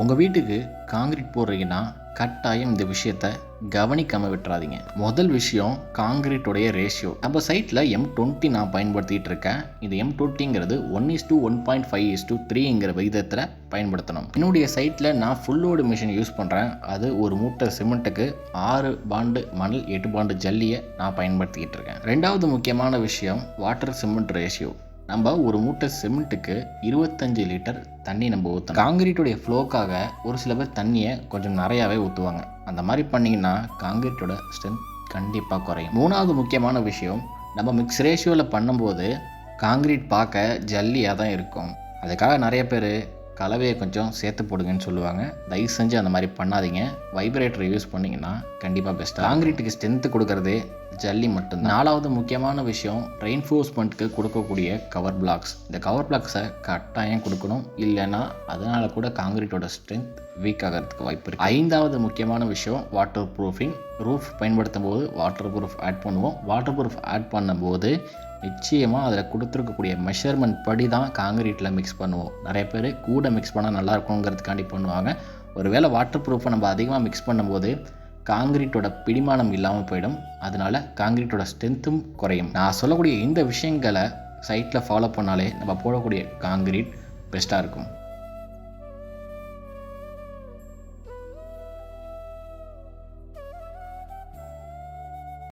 உங்கள் வீட்டுக்கு காங்கிரீட் போடுறீங்கன்னா கட்டாயம் இந்த விஷயத்த கவனிக்காமல் விட்டுறாதீங்க. முதல் விஷயம் காங்கிரீட்டோடைய ரேஷியோ நம்ம சைட்டில் எம் டுவெண்ட்டி நான் பயன்படுத்திகிட்டு இருக்கேன். இந்த M டுவெண்ட்டிங்கிறது one is two one point five is two த்ரீங்கிற விகிதத்தில் பயன்படுத்தணும். என்னுடைய சைட்டில் நான் ஃபுல்லோடு மிஷின் யூஸ் பண்ணுறேன் அது ஒரு மூட்டை சிமெண்ட்டுக்கு ஆறு பாண்டு மணல் எட்டு பாண்டு ஜல்லியை நான் பயன்படுத்திக்கிட்டு இருக்கேன். ரெண்டாவது முக்கியமான விஷயம் வாட்டர் சிமெண்ட் ரேஷியோ நம்ம ஒரு மூட்டை சிமெண்ட்டுக்கு இருபத்தஞ்சு லிட்டர் தண்ணி நம்ம ஊற்றணும் காங்கிரீட்டோடைய ஃப்ளோக்காக ஒரு சில பேர் தண்ணியை கொஞ்சம் நிறையாவே ஊற்றுவாங்க அந்த மாதிரி பண்ணிங்கன்னா காங்கிரீட்டோட ஸ்ட்ரென்த் கண்டிப்பாக குறையும். மூணாவது முக்கியமான விஷயம் நம்ம மிக்ஸ் ரேஷியோவில் பண்ணும்போது காங்கிரீட் பார்க்க ஜல்லியாக தான் இருக்கும். அதுக்காக நிறைய பேர் கலவையை கொஞ்சம் சேர்த்து போடுங்கன்னு சொல்லுவாங்க. தயவு செஞ்சு அந்த மாதிரி பண்ணாதீங்க. வைப்ரேட்டர் யூஸ் பண்ணிங்கன்னா கண்டிப்பாக பெஸ்ட்டாக காங்கிரீட்டுக்கு ஸ்ட்ரென்த்து கொடுக்குறது ஜல்லி மட்டும்தான். நாலாவது முக்கியமான விஷயம் ரெயின்ஃபோர்ஸ்மெண்ட்டுக்கு கொடுக்கக்கூடிய கவர் பிளாக்ஸ் இந்த கவர் பிளாக்ஸை கட்டாயம் கொடுக்கணும். இல்லைன்னா அதனால் கூட காங்கிரீட்டோட ஸ்ட்ரென்த் வீக் ஆகிறதுக்கு வாய்ப்பு இருக்குது ஐந்தாவது முக்கியமான விஷயம் வாட்டர் ப்ரூஃபிங் ரூஃப் பயன்படுத்தும் போது வாட்டர் ப்ரூஃப் ஆட் பண்ணுவோம். வாட்டர் ப்ரூஃப் ஆட் பண்ணும்போது நிச்சயமாக அதில் கொடுத்துருக்கக்கூடிய மெஷர்மெண்ட் படி தான் காங்கிரீட்டில் மிக்ஸ் பண்ணுவோம். நிறைய பேர் கூட மிக்ஸ் பண்ணால் நல்லா இருக்குங்கிறதுக்காண்டி பண்ணுவாங்க. ஒருவேளை வாட்டர் ப்ரூஃபை நம்ம அதிகமாக மிக்ஸ் பண்ணும்போது காங்கிரீட்டோட பிடிமானம் இல்லாமல் போயிடும். அதனால காங்கிரீட்டோட ஸ்ட்ரென்த்தும் குறையும். நான் சொல்லக்கூடிய இந்த விஷயங்களை சைட்டில் ஃபாலோ பண்ணாலே நம்ம போடக்கூடிய காங்கிரீட் பெஸ்ட்டாக இருக்கும்.